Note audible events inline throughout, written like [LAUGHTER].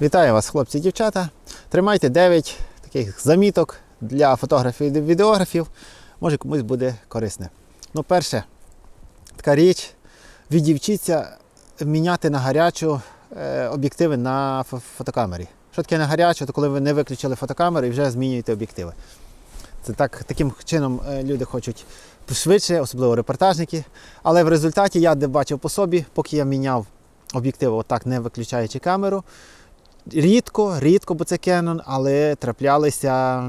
Вітаю вас, хлопці і дівчата. Тримайте 9 таких заміток для фотографів і відеографів. Може комусь буде корисне. Ну, перше, така річ, відівчіться міняти на гарячу е, об'єктиви на фо- фотокамері. Що таке на гарячу? То коли ви не виключили фотокамеру і вже змінюєте об'єктиви. Це так, таким чином е, люди хочуть швидше, особливо репортажники. Але в результаті я бачив по собі, поки я міняв об'єктиви, отак не виключаючи камеру. Рідко, рідко, бо це Canon, але траплялися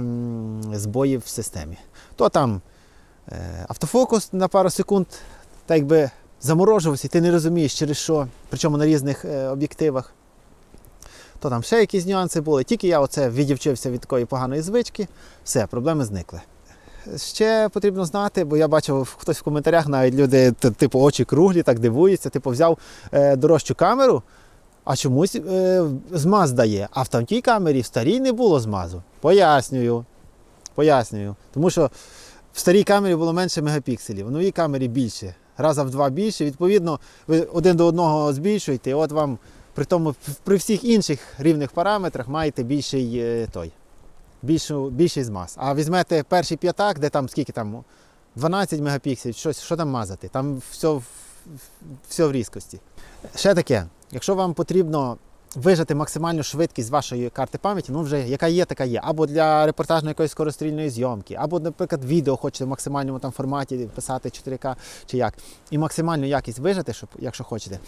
збої в системі. То там е, автофокус на пару секунд, так якби заморожувався, і ти не розумієш, через що, причому на різних е, об'єктивах. То там ще якісь нюанси були. Тільки я оце відівчився від такої поганої звички, все, проблеми зникли. Ще потрібно знати, бо я бачив хтось в коментарях, навіть люди, типу, очі круглі, так дивуються, типу, взяв е, дорожчу камеру, а чомусь е, змаз дає. А в тамтій камері в старій не було змазу. Пояснюю. Пояснюю. Тому що в старій камері було менше мегапікселів, в новій камері більше. Раза в два більше. Відповідно, ви один до одного збільшуєте, і от вам при тому при всіх інших рівних параметрах маєте більший е, той. Більшу, більший змаз. А візьмете перший п'ятак, де там скільки там 12 мегапікселів, щось, що там мазати? Там все, все в різкості. Ще таке, якщо вам потрібно вижати максимальну швидкість вашої карти пам'яті, ну вже яка є, така є. Або для репортажної якоїсь скорострільної зйомки, або, наприклад, відео хочете в максимальному там форматі писати 4К чи як. І максимальну якість вижати, щоб, якщо хочете.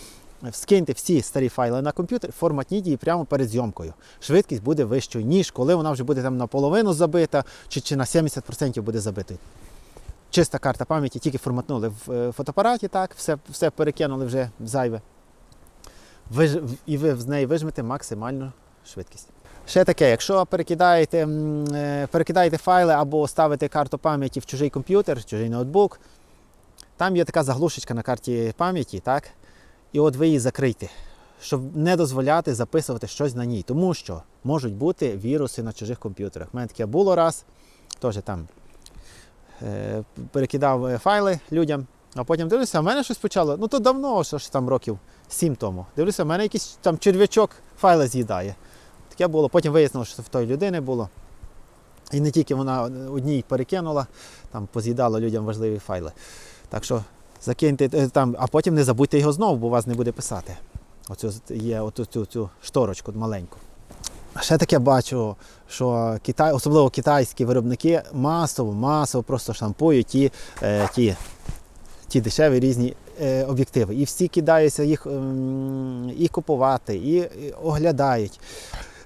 Скиньте всі старі файли на комп'ютер, форматніть її прямо перед зйомкою. Швидкість буде вищою, ніж коли вона вже буде там наполовину забита, чи, чи на 70% буде забитою. Чиста карта пам'яті, тільки форматнули в е, фотоапараті, так, все, все перекинули вже зайве. І ви з неї вижмете максимальну швидкість. Ще таке, якщо перекидаєте, е, перекидаєте файли або ставите карту пам'яті в чужий комп'ютер, чужий ноутбук, там є така заглушечка на карті пам'яті, так? І от ви її закрийте, щоб не дозволяти записувати щось на ній. Тому що можуть бути віруси на чужих комп'ютерах. У мене таке було раз, теж там е, перекидав е, файли людям, а потім дивлюся, а в мене щось почало. Ну то давно, що ж там років сім тому. Дивлюся, в мене якийсь там черв'ячок файли з'їдає. Таке було. Потім вияснилося, що в тої людини було. І не тільки вона одній перекинула, там поз'їдала людям важливі файли. Так що закиньте е, там, а потім не забудьте його знову, бо вас не буде писати. Оцю є оту цю, цю шторочку маленьку. Ще таке бачу, що Китай, особливо китайські виробники масово, масово просто штампують ті, е, ті, ті дешеві різні об'єктиви. І всі кидаються їх ем, і купувати, і, оглядають.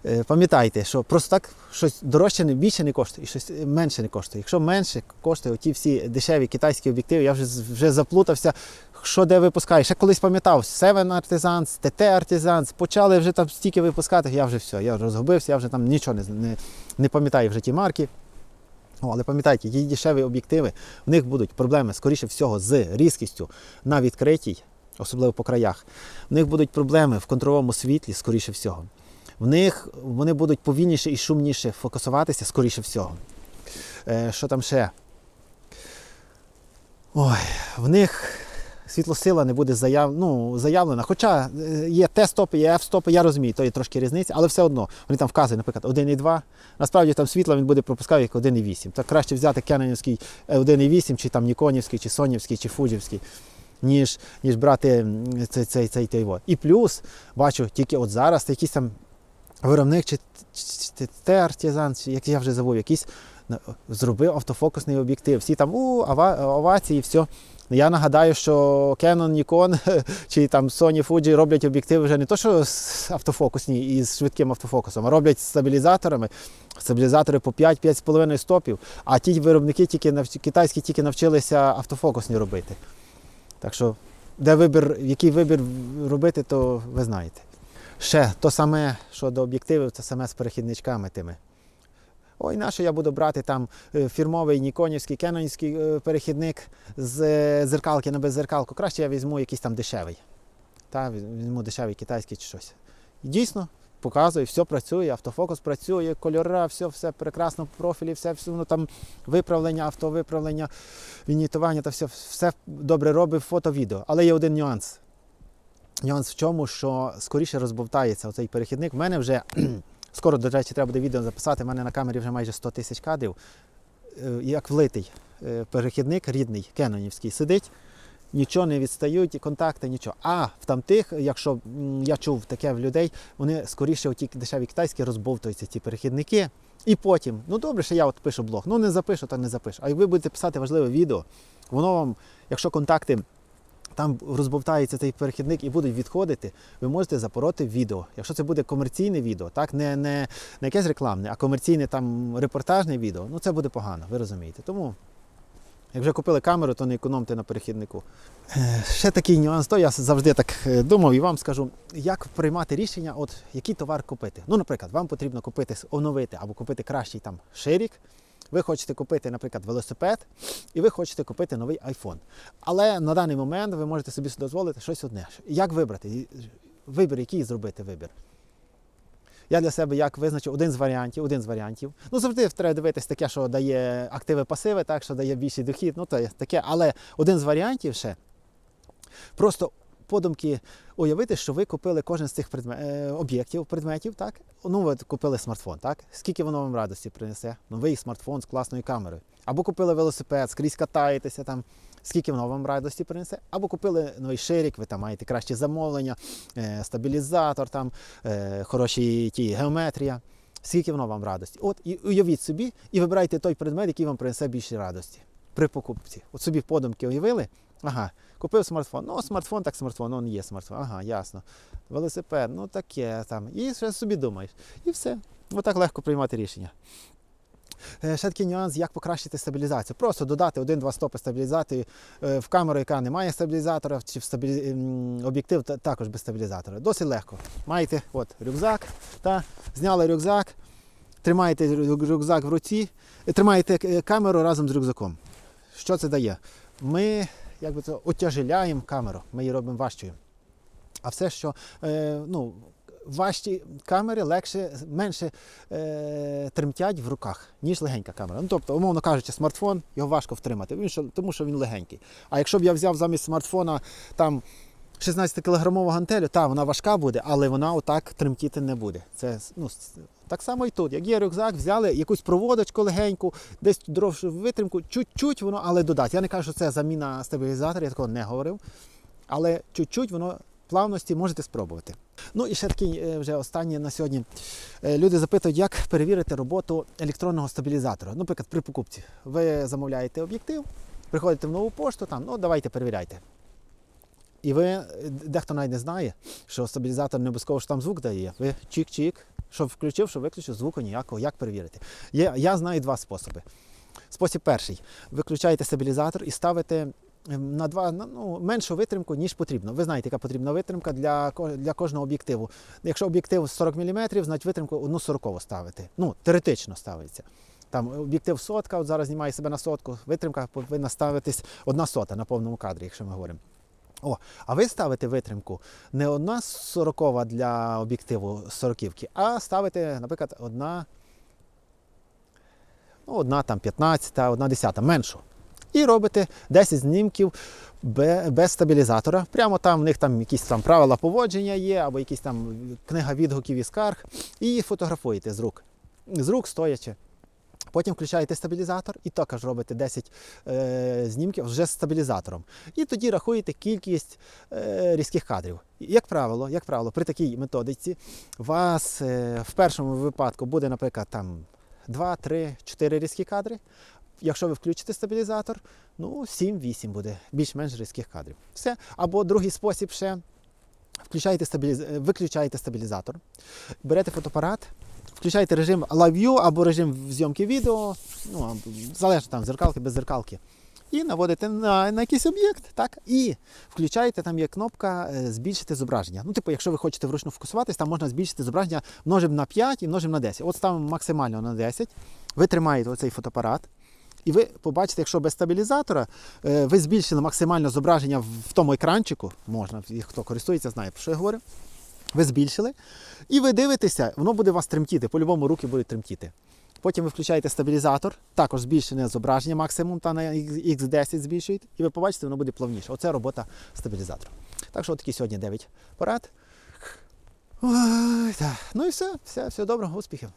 Е, Пам'ятайте, що просто так щось дорожче не більше не коштує, і щось менше не коштує. Якщо менше коштує ті всі дешеві китайські об'єктиви, я вже, вже заплутався, що де випускає. Ще колись пам'ятав Seven Artisans, TT Artisans, почали вже там стільки випускати, я вже все, я розгубився, я вже там нічого не, не, не пам'ятаю вже ті марки. О, але пам'ятайте, її дешеві об'єктиви, в них будуть проблеми, скоріше всього, з різкістю на відкритій, особливо по краях. В них будуть проблеми в контровому світлі, скоріше всього. В них вони будуть повільніше і шумніше фокусуватися, скоріше всього. Е, що там ще? Ой, в них світлосила не буде заяв, ну, заявлена. Хоча е, є Т-стопи, є F-стопи, я розумію, то є трошки різниця, але все одно вони там вказують, наприклад, 1,2. Насправді там світло він буде пропускати як 1,8. Так краще взяти кенонівський 1,8, чи там Ніконівський, чи Сонівський, чи Фуджівський. Ніж, ніж брати цей, цей, цей, той. І плюс, бачу, тільки от зараз якийсь там виробник чи, чи, чи те артизан, чи як я вже забув, якийсь зробив автофокусний об'єктив. Всі там у ова, овації, все. Я нагадаю, що Canon, Nikon [LAUGHS] чи там Sony Fuji роблять об'єктиви вже не то, що з автофокусні і з швидким автофокусом, а роблять стабілізаторами. Стабілізатори по 5-5,5 стопів, а ті виробники тільки китайські тільки навчилися автофокусні робити. Так що, де вибір, який вибір робити, то ви знаєте. Ще то саме, що до об'єктивів, це саме з перехідничками тими. Ой, на що я буду брати там е, фірмовий ніконівський, кенонівський е, перехідник з зеркалки на беззеркалку. Краще я візьму якийсь там дешевий. Та, візьму дешевий китайський чи щось. І дійсно, показує, все працює, автофокус працює, кольори, все, все прекрасно в профілі, все, все ну, там виправлення, автовиправлення, вінітування та все, все добре робить фото-відео. Але є один нюанс. Нюанс в чому, що скоріше розбовтається оцей перехідник. У мене вже скоро, до речі, треба буде відео записати. У мене на камері вже майже 100 тисяч кадрів. Е, Як влитий е, перехідник рідний, кенонівський, сидить, нічого не відстають, і контакти, нічого. А в тамтих, якщо я чув таке в людей, вони скоріше оті дешеві китайські розбовтуються ці перехідники. І потім, ну добре, що я от пишу блог. Ну не запишу, то не запишу. А як ви будете писати важливе відео, воно вам, якщо контакти там розбовтається цей перехідник і будуть відходити, ви можете запороти відео. Якщо це буде комерційне відео, так не, не, не якесь рекламне, а комерційне там репортажне відео, ну це буде погано, ви розумієте. Тому, як вже купили камеру, то не економте на перехіднику. Е, Ще такий нюанс, то я завжди так е, думав і вам скажу, як приймати рішення, от який товар купити. Ну, наприклад, вам потрібно купити, оновити або купити кращий там ширік. Ви хочете купити, наприклад, велосипед, і ви хочете купити новий iPhone. Але на даний момент ви можете собі дозволити щось одне. Як вибрати? Вибір, який зробити вибір. Я для себе як визначив один з варіантів, один з варіантів. Ну, завжди треба дивитись таке, що дає активи пасиви, так, що дає більший дохід, ну то таке. Але один з варіантів ще просто подумки уявити, що ви купили кожен з цих предме- е, об'єктів, предметів, так? Ну, ви купили смартфон, так? Скільки воно вам радості принесе? Новий смартфон з класною камерою. Або купили велосипед, скрізь катаєтеся там. Скільки воно вам радості принесе? Або купили новий ширик, ви там маєте кращі замовлення, е, стабілізатор, там, е, хороші ті, геометрія. Скільки воно вам радості? От і уявіть собі і вибирайте той предмет, який вам принесе більше радості при покупці. От собі подумки уявили, ага, купив смартфон. Ну, смартфон, так смартфон, ну, є смартфон. Ага, ясно. Велосипед, ну таке там. І ще собі думаєш. І все. Отак легко приймати рішення. Е, Ще такий нюанс, як покращити стабілізацію. Просто додати один-два стопи стабілізації е, в камеру, яка не має стабілізатора, чи в стабілі... об'єктив також без стабілізатора. Досить легко. Маєте от, рюкзак, та, зняли рюкзак, тримаєте рюкзак в руці, тримаєте е, камеру разом з рюкзаком. Що це дає? Ми як би це, отяжеляємо камеру, ми її робимо важчою. А все, що е, ну, важчі камери легше, менше е, тремтять в руках, ніж легенька камера. Ну, тобто, умовно кажучи, смартфон його важко втримати, тому що він легенький. А якщо б я взяв замість смартфона там 16-кілограмову гантелю, та вона важка буде, але вона отак тремтіти не буде. Це ну, так само і тут. Як є рюкзак, взяли якусь проводочку легеньку, десь довшу витримку, чуть-чуть воно, але додати. Я не кажу, що це заміна стабілізатора, я такого не говорив. Але чуть-чуть воно плавності можете спробувати. Ну і ще такий е, вже останнє на сьогодні. Е, Люди запитують, як перевірити роботу електронного стабілізатора. Наприклад, при покупці. Ви замовляєте об'єктив, приходите в нову пошту, там, ну давайте перевіряйте. І ви, е, дехто навіть не знає, що стабілізатор не обов'язково що там звук дає. Ви чик-чик, що включив, що виключив, звуку ніякого. Як перевірити? Є, я знаю два способи. Спосіб перший. Виключаєте стабілізатор і ставите ем, на два ну, меншу витримку, ніж потрібно. Ви знаєте, яка потрібна витримка для, для кожного об'єктиву. Якщо об'єктив 40 мм, значить витримку одну 40 ставити. Ну, теоретично ставиться. Там об'єктив сотка, от зараз знімає себе на сотку, витримка повинна ставитись одна сота на повному кадрі, якщо ми говоримо. О, а ви ставите витримку не одна 40 для об'єктиву 40 а ставите, наприклад, одна, ну, одна там 15, одна 10, меншу. І робите 10 знімків без стабілізатора. Прямо там в них там якісь там правила поводження є, або якісь там книга відгуків і скарг, і фотографуєте з рук. З рук стоячи. Потім включаєте стабілізатор і також робите 10 е, знімків вже з стабілізатором. І тоді рахуєте кількість е, різких кадрів. Як правило, як правило, при такій методиці вас е, в першому випадку буде, наприклад, там 2, 3, 4 різкі кадри. Якщо ви включите стабілізатор, ну 7-8 буде більш-менш різких кадрів. Все. Або другий спосіб ще. Включаєте стабіліз... е, Виключаєте стабілізатор, берете фотоапарат, включаєте режим Live View або режим зйомки відео, ну, залежно там зеркалки, без зеркалки. І наводите на, на якийсь об'єкт, так, і включаєте, там є кнопка е, збільшити зображення. Ну, типу, якщо ви хочете вручну фокусуватись, там можна збільшити зображення множимо на 5 і множимо на 10. От ставимо максимально на 10. Ви тримаєте оцей фотоапарат. І ви побачите, якщо без стабілізатора е, ви збільшили максимально зображення в тому екранчику, можна, хто користується, знає, про що я говорю. Ви збільшили, і ви дивитеся, воно буде вас тремтіти, по-любому руки будуть тремтіти. Потім ви включаєте стабілізатор, також збільшене зображення, максимум та на X10 збільшуєте, і ви побачите, воно буде плавніше. Оце робота стабілізатора. Так що такі сьогодні 9 порад. Ой, так. Ну і все, все, все доброго, успіхів.